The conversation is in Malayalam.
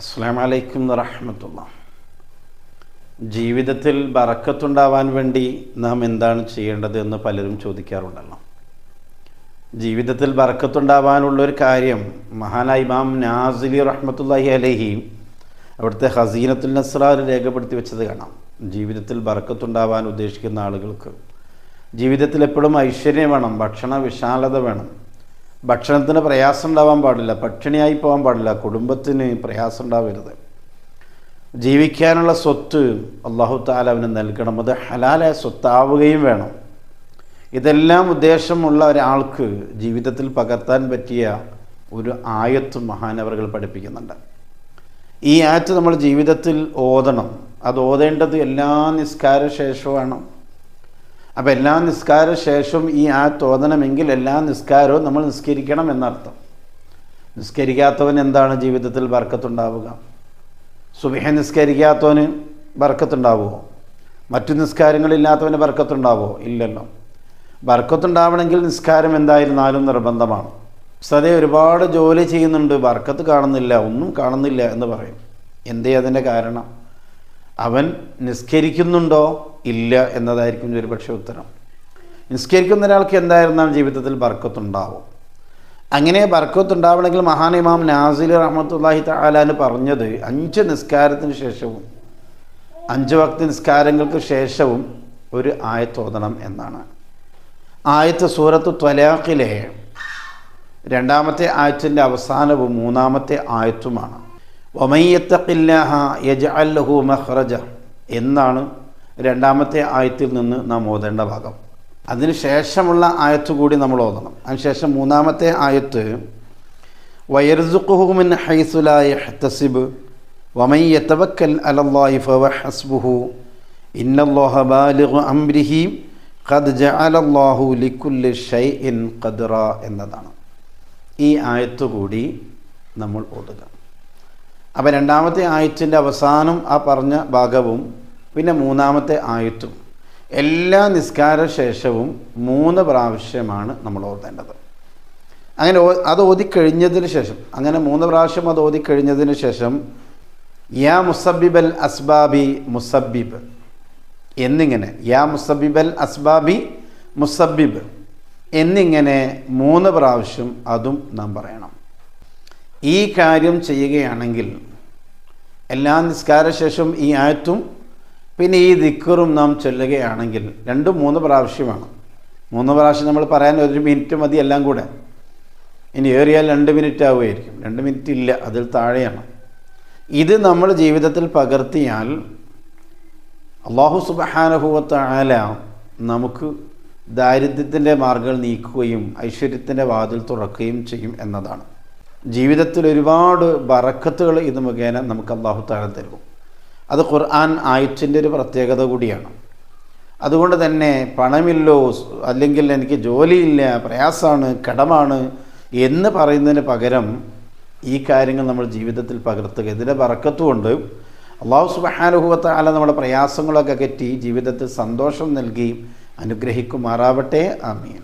അസ്സാം വലൈക്കും വറഹമത്തുള്ള. ജീവിതത്തിൽ ബറക്കത്തുണ്ടാവാൻ വേണ്ടി നാം എന്താണ് ചെയ്യേണ്ടത് എന്ന് പലരും ചോദിക്കാറുണ്ടല്ലോ. ജീവിതത്തിൽ ബറക്കത്തുണ്ടാവാനുള്ള ഒരു കാര്യം മഹാനായ ഇമാം നാസിലി റഹ്മത്തുല്ലാഹി അലഹി അവിടുത്തെ ഹസീനത്തുൽ നസ്രാർ രേഖപ്പെടുത്തി വെച്ചത് കാണാം. ജീവിതത്തിൽ ബറക്കത്തുണ്ടാവാൻ ഉദ്ദേശിക്കുന്ന ആളുകൾക്ക് ജീവിതത്തിൽ എപ്പോഴും ഐശ്വര്യം വേണം ഭക്ഷണ വിശാലത വേണം ഭക്ഷണത്തിന് പ്രയാസം ഉണ്ടാവാൻ പാടില്ല പട്ടിണിയായി പോകാൻ പാടില്ല കുടുംബത്തിന് പ്രയാസം ഉണ്ടാവരുത് ജീവിക്കാനുള്ള സ്വത്ത് അള്ളാഹു താല അവന് നൽകണം. അത് ഹലാലായ സ്വത്താവുകയും വേണം. ഇതെല്ലാം ഉദ്ദേശമുള്ള ഒരാൾക്ക് ജീവിതത്തിൽ പകർത്താൻ പറ്റിയ ഒരു ആയത്ത് മഹാനവറുകൾ പഠിപ്പിക്കുന്നുണ്ട്. ഈ ആയത്ത് നമ്മൾ ജീവിതത്തിൽ ഓതണം. അത് ഓതേണ്ടത് എല്ലാ നിസ്കാര ശേഷവുമാണ് അപ്പോൾ എല്ലാ നിസ്കാര ശേഷവും ഈ ആ തോന്നണമെങ്കിൽ എല്ലാ നിസ്കാരവും നമ്മൾ നിസ്കരിക്കണം എന്നർത്ഥം. നിസ്കരിക്കാത്തവൻ എന്താണ് ജീവിതത്തിൽ ബർക്കത്തുണ്ടാവുക? സുബിഹ നിസ്കരിക്കാത്തവന് ബർക്കത്തുണ്ടാവുമോ? മറ്റു നിസ്കാരങ്ങളില്ലാത്തവന് ബർക്കത്തുണ്ടാവുമോ? ഇല്ലല്ലോ. ബർക്കത്തുണ്ടാവണമെങ്കിൽ നിസ്കാരം എന്തായിരുന്നാലും നിർബന്ധമാണ്. സതേ ഒരുപാട് ജോലി ചെയ്യുന്നുണ്ട് ബർക്കത്ത് കാണുന്നില്ല ഒന്നും കാണുന്നില്ല എന്ന് പറയും. എന്തേ അതിന്റെ കാരണം? അവൻ നിസ്കരിക്കുന്നുണ്ടോ? ഇല്ല എന്നതായിരിക്കും ഒരുപക്ഷെ ഉത്തരം. നിസ്കരിക്കുന്ന ഒരാൾക്ക് എന്തായിരുന്നാലും ജീവിതത്തിൽ ബർക്കത്തുണ്ടാവും. അങ്ങനെ ബർക്കത്തുണ്ടാവണമെങ്കിൽ മഹാനിമാം നാസിൽ റഹ്മത്തുല്ലാഹി താലാന് പറഞ്ഞത് അഞ്ച് നിസ്കാരത്തിന് ശേഷവും അഞ്ച് വക്തി നിസ്കാരങ്ങൾക്ക് ശേഷവും ഒരു ആയത്തോതണം എന്നാണ്. ആയത്ത് സൂറത്ത് ത്വലാഖിലെ രണ്ടാമത്തെ ആയത്തിന്റെ അവസാനവും മൂന്നാമത്തെ ആയത്തുമാണ്. ഒമയ്യത്തഖില്ലാഹ യജഅല്ലഹു മഹ്റജ എന്നാണ് രണ്ടാമത്തെ ആയത്തിൽ നിന്ന് നാം ഓതേണ്ട ഭാഗം. അതിന് ശേഷമുള്ള ആയത്ത് കൂടി നമ്മൾ ഓതണം. അതിനുശേഷം മൂന്നാമത്തെ ആയത്ത് വയർസുഖുഹുമിൻ ഹൈസുലായ ഹത്തസിബ് വമൈ യത്തവക്കൽ അലല്ലാഹി ഫവ ഹസ്ബുഹു ഇന്നല്ലാഹ ബാലിഗു അംരിഹി ഖദ് ജഅലല്ലാഹു ലിക്കുല്ലി ഷൈഇൻ ഖദ്റ എന്നതാണ്. ഈ ആയത്ത് കൂടി നമ്മൾ ഓതുക. അപ്പോൾ രണ്ടാമത്തെ ആയത്തിന്റെ അവസാനം ആ പറഞ്ഞ ഭാഗവും പിന്നെ മൂന്നാമത്തെ ആയത്തും. എല്ലാ നിസ്കാര ശേഷവും മൂന്ന് പ്രാവശ്യമാണ് നമ്മൾ ഓതേണ്ടത്. അങ്ങനെ അത് ഓതിക്കഴിഞ്ഞതിന് ശേഷം അങ്ങനെ മൂന്ന് പ്രാവശ്യം അത് ഓതിക്കഴിഞ്ഞതിന് ശേഷം യാ മുസബിബൽ അസ്ബാബി മുസബിബ് എന്നിങ്ങനെ യാ മുസബിബൽ അസ്ബാബി മുസബിബ് എന്നിങ്ങനെ മൂന്ന് പ്രാവശ്യം അതും നാം പറയണം. ഈ കാര്യം ചെയ്യുകയാണെങ്കിൽ എല്ലാ നിസ്കാര ശേഷം ഈ ആയത്തും പിന്നെ ഈ ദിക്കറും നാം ചൊല്ലുകയാണെങ്കിൽ രണ്ടും മൂന്ന് പ്രാവശ്യമാണ് മൂന്ന് പ്രാവശ്യം നമ്മൾ പറയാൻ ഒരു മിനിറ്റ് മതി എല്ലാം കൂടെ. ഇനി ഏറിയാൽ രണ്ട് മിനിറ്റ് ആവുമായിരിക്കും രണ്ട് മിനിറ്റ് ഇല്ല അതിൽ താഴെയാണ്. ഇത് നമ്മൾ ജീവിതത്തിൽ പകർത്തിയാൽ അള്ളാഹു സുബഹാനുഭവത്ത ആല നമുക്ക് ദാരിദ്ര്യത്തിന്റെ മാർഗങ്ങൾ നീക്കുകയും ഐശ്വര്യത്തിന്റെ വാതിൽ തുറക്കുകയും ചെയ്യും എന്നതാണ്. ജീവിതത്തിൽ ഒരുപാട് ബറക്കത്തുകൾ ഇത് മുഖേന നമുക്ക് അള്ളാഹു താഴെ തരും അത് ഖുർആൻ ആയത്തിന്റെ ഒരു പ്രത്യേകത കൂടിയാണ്. അതുകൊണ്ട് തന്നെ പണമില്ലോ അല്ലെങ്കിൽ എനിക്ക് ജോലിയില്ല പ്രയാസമാണ് കടമാണ് എന്ന് പറയുന്നതിന് പകരം ഈ കാര്യങ്ങൾ നമ്മൾ ജീവിതത്തിൽ പകർത്തുക. ഇതിന്റെ പറക്കത്തുകൊണ്ട് അള്ളാഹു സുബഹാനുഭവത്തെ അല്ല നമ്മുടെ പ്രയാസങ്ങളൊക്കെ കെറ്റി ജീവിതത്തിൽ സന്തോഷം നൽകി അനുഗ്രഹിക്കുമാറാവട്ടെ. ആമീൻ.